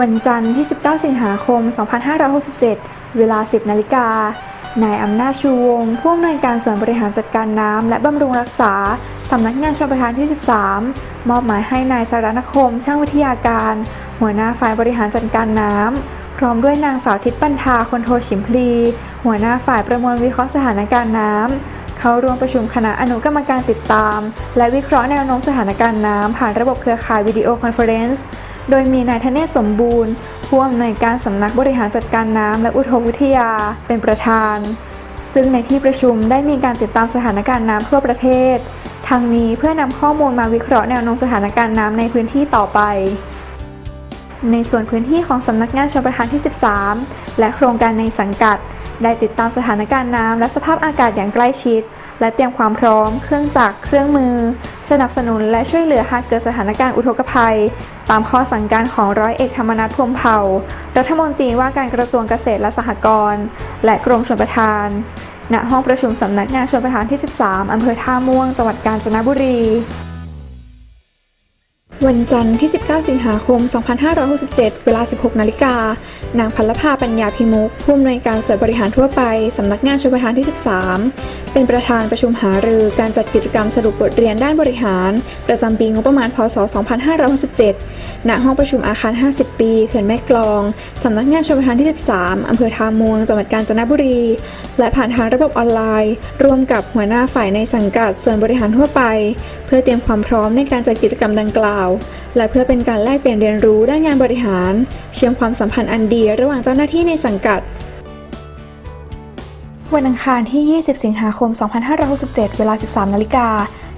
วันจันทร์ที่ 19 สิงหาคม 2567 เวลา 10 นาฬิกา นายอำนาจชูวงผู้อำนวยการส่วนบริหารจัดการน้ำและบำรุงรักษา สำนักงานชลประทานที่ 13 มอบหมายให้นายสารณคม ช่างวิทยาการ หัวหน้าฝ่ายบริหารจัดการน้ำ พร้อมด้วยนางสาวทิพย์ปันธาคนโทฉิมพลี หัวหน้าฝ่ายประมวลวิเคราะห์สถานการณ์น้ำเข้าร่วมประชุมคณะอนุกรรมการติดตาม และวิเคราะห์แนวโน้มสถานการณ์น้ำผ่านระบบเครือข่ายวิดีโอคอนเฟอเรนซ์ โดยมีนายธเนศสมบูรณ์ผู้อำนวยการสำนักบริหารจัดการน้ำและอุทกวิทยาเป็นประธาน ซึ่งในที่ประชุมได้มีการติดตามสถานการณ์น้ำทั่วประเทศทางนี้เพื่อนำข้อมูลมาวิเคราะห์แนวโน้มสถานการณ์น้ำในพื้นที่ต่อไป ในส่วนพื้นที่ของสำนักงานชลประทานที่ 13 และโครงการในสังกัด ได้ติดตามสถานการณ์น้ำและสภาพอากาศอย่างใกล้ชิด และเตรียมความพร้อม เครื่องจักรเครื่องมือ สนับสนุนและช่วยเหลือหากเกิดสถานการณ์อุทกภัย ตามข้อสั่งการของร้อยเอกธรรมนัฐพรมเผ่า รัฐมนตรีว่าการกระทรวงเกษตรและสหกรณ์ และกรมชลประทาน ณ ห้องประชุมสำนักงานชลประทานที่ 13 อำเภอท่าม่วง จังหวัดกาญจนบุรี วันจันทร์ที่ 19 สิงหาคม 2567 เวลา 16 นาฬิกา นางพัลภาปัญญาพิมุกผู้อำนวยการส่วนบริหารทั่วไป สำนักงานชลประทานที่ 13 เป็นประธานประชุมหารือการจัดกิจกรรมสรุปบทเรียนด้านบริหาร ประจำปีงบประมาณ พศ 2567 ณ ห้องประชุมอาคาร 50 ปี เขื่อนแม่กลอง สำนักงานชลประทานที่ 13 อำเภอทามวง จังหวัดกาญจนบุรี และผ่านทางระบบออนไลน์ ร่วมกับหัวหน้าฝ่ายในสังกัดส่วนบริหารทั่วไป พื่อเตรียมความพร้อมในการจัดกิจกรรมดังกล่าว และเพื่อเป็นการแลกเปลี่ยนเรียนรู้ด้านงานบริหาร เชื่อมความสัมพันธ์อันดีระหว่างเจ้าหน้าที่ในสังกัด วันอังคารที่ 20 สิงหาคม 2567 เวลา 13 นาฬิกา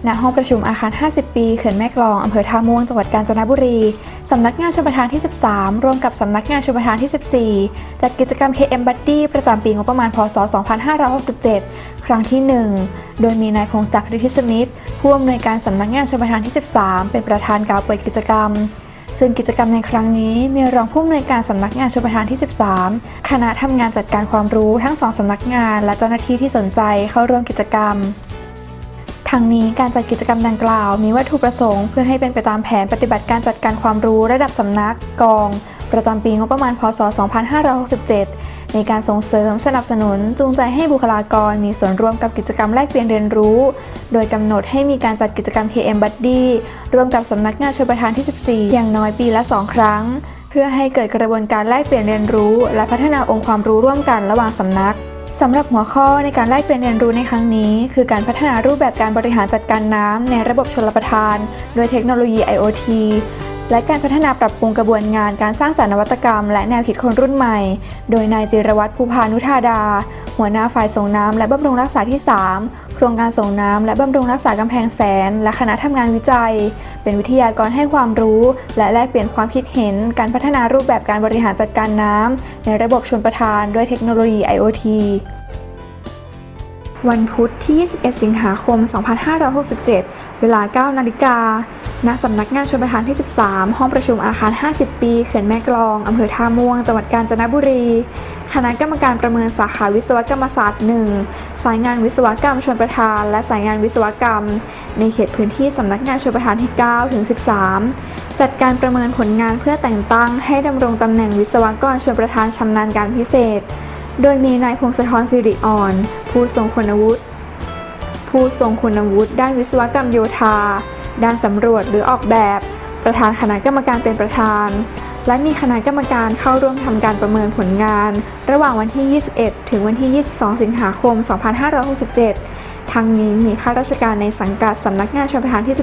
ณห้องประชุมอาคาร 50 ปีเขื่อนแม่กลอง อำเภอท่าม่วง จังหวัดกาญจนบุรี สำนักงานชลประทานที่ 13 ร่วมกับสำนักงานชลประทานที่ 14 จัดกิจกรรม KM Buddy ประจำปีงบประมาณ พศ 2567 ครั้งที่ 1 โดยมีนายพงศักดิ์ฤทธิสมิทธิ์ ผู้อำนวยการสำนักงานชลประทานที่ 13 เป็นประธานกล่าวเปิดกิจกรรม ซึ่งกิจกรรมในครั้งนี้มีรองผู้อำนวยการสำนักงานชลประทานที่ 13 คณะทำงานจัดการความรู้ทั้งสองสำนักงานและเจ้าหน้าที่ที่สนใจเข้าร่วมกิจกรรมทั้งนี้การจัดกิจกรรมดังกล่าวมีวัตถุประสงค์เพื่อให้เป็นไปตามแผนปฏิบัติการจัดการความรู้ระดับสำนักกอง ประจำปีงบประมาณพศ 2567 ในการส่งเสริมสนับสนุนจูงใจให้บุคลากรมีส่วนร่วมกับกิจกรรมแลกเปลี่ยนเรียนรู้ โดยกำหนดให้มีการจัดกิจกรรม KM Buddy ร่วมกับสำนักงานชลประทานที่ 14 อย่างน้อยปีละ 2 ครั้ง เพื่อให้เกิดกระบวนการแลกเปลี่ยนเรียนรู้ และพัฒนาองค์ความรู้ร่วมกันระหว่างสำนักสำหรับหัวข้อในการแลกเปลี่ยนเรียนรู้ในครั้งนี้ คือการพัฒนารูปแบบการบริหารจัดการน้ำในระบบชลประทาน โดยเทคโนโลยี IoT และการพัฒนาปรับปรุงกระบวนงานการสร้างสรรค์นวัตกรรม และแนวคิดคนรุ่นใหม่ โดยนายจิรวัตรภูพานุธาดา หัวหน้าฝ่ายส่งน้ำและบำรุงรักษาที่ 3 โครงการส่งน้ำและบำรุงรักษากำแพงแสน และคณะทำงานวิจัย เป็นวิทยากรให้ความรู้ และแลกเปลี่ยนความคิดเห็น การพัฒนารูปแบบการบริหารจัดการน้ำในระบบชลประทานด้วยเทคโนโลยี IoT วันพุธที่ 21 สิงหาคม 2567 เวลา 9 นาฬิกา ณสำนักงานชลประทานที่ 13 ห้องประชุมอาคาร 50 ปี เขื่อนแม่กลอง อำเภอท่าม่วง จังหวัดกาญจนบุรี คณะกรรมการประเมินสาขาวิศวกรรมศาสตร์ 1 สายงานวิศวกรรมชลประทาน และสายงานวิศวกรรม ในเขตพื้นที่สำนักงานชลประทานที่ 9 ถึง 13 จัดการประเมินผลงานเพื่อแต่งตั้ง ให้ดำรงตำแหน่งวิศวกรชลประทานชำนาญการพิเศษ โดยมีนายพงศธรสิริอ่อน ผู้ทรงคุณวุฒิ ผู้ทรงคุณวุฒิด้านวิศวกรรมโยธา ด้านสำรวจหรือออกแบบ ประธานคณะกรรมการเป็นประธาน และมีคณะกรรมการเข้าร่วมทำการประเมินผลงาน ระหว่างวันที่ 21 ถึงวันที่ 22 สิงหาคม 2567 ทั้งนี้มีข้าราชการในสังกัดสำนักงานชลประทานที่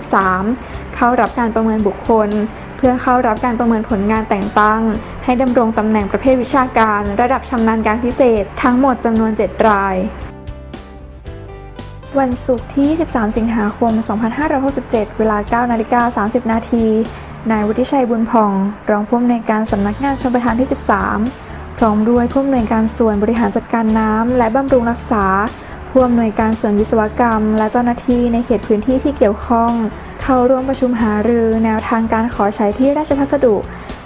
13 เข้ารับการประเมินบุคคล เพื่อเข้ารับการประเมินผลงานแต่งตั้ง ให้ดำรงตำแหน่งประเภทวิชาการ ระดับชำนาญการพิเศษ ทั้งหมดจำนวน 7 ราย วันศุกร์ที่ 23 สิงหาคม 2567 เวลา 9 นาฬิกา 30 นาที นายวุฒิชัยบุญผ่อง รองผู้อำนวยการสำนักงานชลประทานที่ 13 พร้อมด้วยผู้อำนวยการส่วนบริหารจัดการน้ำและบำรุงรักษา ผู้อำนวยการส่วนวิศวกรรม และเจ้าหน้าที่ในเขตพื้นที่ที่เกี่ยวข้อง เข้าร่วมประชุมหารือแนวทางการขอใช้ที่ราชพัสดุ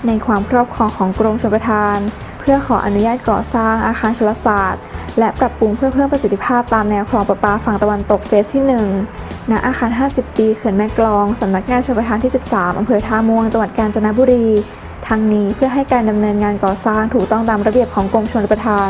ในความครอบครองของกรมชลประทาน เพื่อขออนุญาตก่อสร้างอาคารชลศาสตร์ และปรับปรุงเพื่อเพิ่มประสิทธิภาพตามแนวคลองประปาฝั่งตะวันตกเฟสที่ 1 ณ อาคาร 50 ปีเขื่อนแม่กลอง สำนักงานชลประทานที่ 13 อำเภอท่าม่วง จังหวัดกาญจนบุรี ทั้งนี้เพื่อให้การดำเนินงานก่อสร้างถูกต้องตามระเบียบของกรมชลประทาน